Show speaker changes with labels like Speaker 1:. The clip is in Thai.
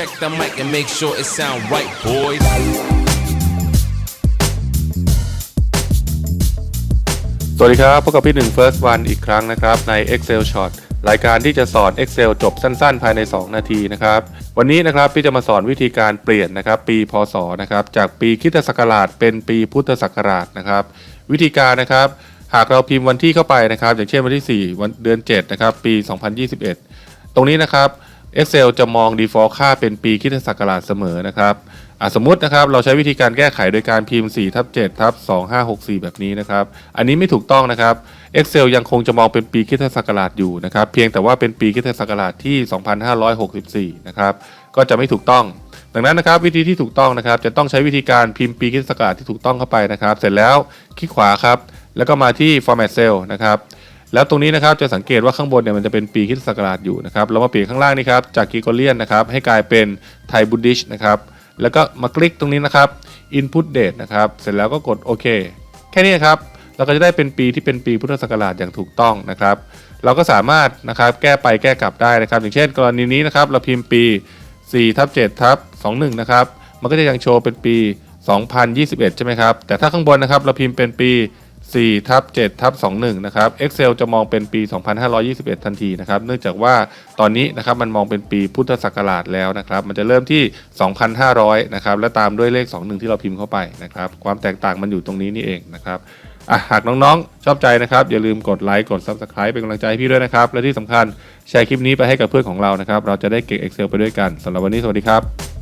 Speaker 1: Check the mic and make sure it sound right, boys.
Speaker 2: สวัสดีครับพบกับพี่หนึ่ง First One อีกครั้งนะครับใน Excel short รายการที่จะสอน Excel จบสั้น ๆ ภายใน 2 นาทีนะครับ วันนี้นะครับพี่จะมาสอนวิธีการเปลี่ยนนะครับ ปีพศนะครับจากปีคิตศักราชเป็นปีพุทธศักราชนะครับ วิธีการนะครับ หากเราพิมพ์วันที่เข้าไปนะครับ อย่างเช่นวันที่ 4 วันเดือน7นะครับปี 2021 ตรงนี้นะครับ Excel จะมอง default ค่าเป็นปีคริสตศักราชเสมอนะครับสมมตินะครับเราใช้วิธีการแก้ไขโดยการพิมพ์4ทับ7ทับ2564 แบบนี้นะครับอันนี้ไม่ถูกต้องนะครับ Excel ยังคงจะมองเป็นปีคริสตศักราชอยู่นะครับเพียงแต่ว่าเป็นปีคริสตศักราชที่ 2564 นะครับก็จะไม่ถูกต้องดังนั้นนะครับวิธีที่ถูกต้องนะครับจะต้องใช้วิธีการพิมพ์ปีคริสตศักราชที่ถูกต้องเข้าไปนะครับ เสร็จแล้วคลิกขวาครับแล้วก็มาที่ format cell นะครับ แล้วตรงนี้นะครับจะสังเกตว่าข้างบนเนี่ยมันจะเป็นปีคริสตศักราชอยู่นะครับเรามาเปลี่ยนข้างล่างนี่ครับจากกิโกเลียนนะครับให้กลายเป็นไทยบุดิชนะครับแล้วก็มาคลิกตรงนี้นะครับ input date นะครับเสร็จแล้วก็กดโอเคแค่นี้ครับเราก็จะได้เป็นปีที่เป็นปีพุทธศักราชอย่างถูกต้องนะครับ เราก็สามารถนะครับแก้ไปแก้กลับได้นะครับ อย่างเช่น กรณีนี้นะครับเราพิมพ์ปี4ทับ7ทับ21นะครับมันก็จะยังโชว์เป็นปี 2021 ใช่ไหมครับ แต่ถ้าข้างบนนะครับเราพิมพ์เป็นปี 4ทับ7ทับ21นะครับ Excel จะมองเป็นปี 2521 ทันทีนะครับ เนื่องจากว่าตอนนี้นะครับมันมองเป็นปีพุทธศักราชแล้วนะครับ มันจะเริ่มที่ 2,500 นะครับ และตามด้วยเลข 21 ที่เราพิมพ์เข้าไปนะครับ ความแตกต่างมันอยู่ตรงนี้นี่เองนะครับอะหากน้องๆ ชอบใจนะครับ อย่าลืมกดไลค์กด Subscribe เป็นกำลังใจให้พี่ด้วยนะครับ และที่สำคัญแชร์คลิปนี้ไปให้กับเพื่อนของเรานะครับ เราจะได้เก่ง Excel ไปด้วยกันสำหรับวันนี้สวัสดีครับ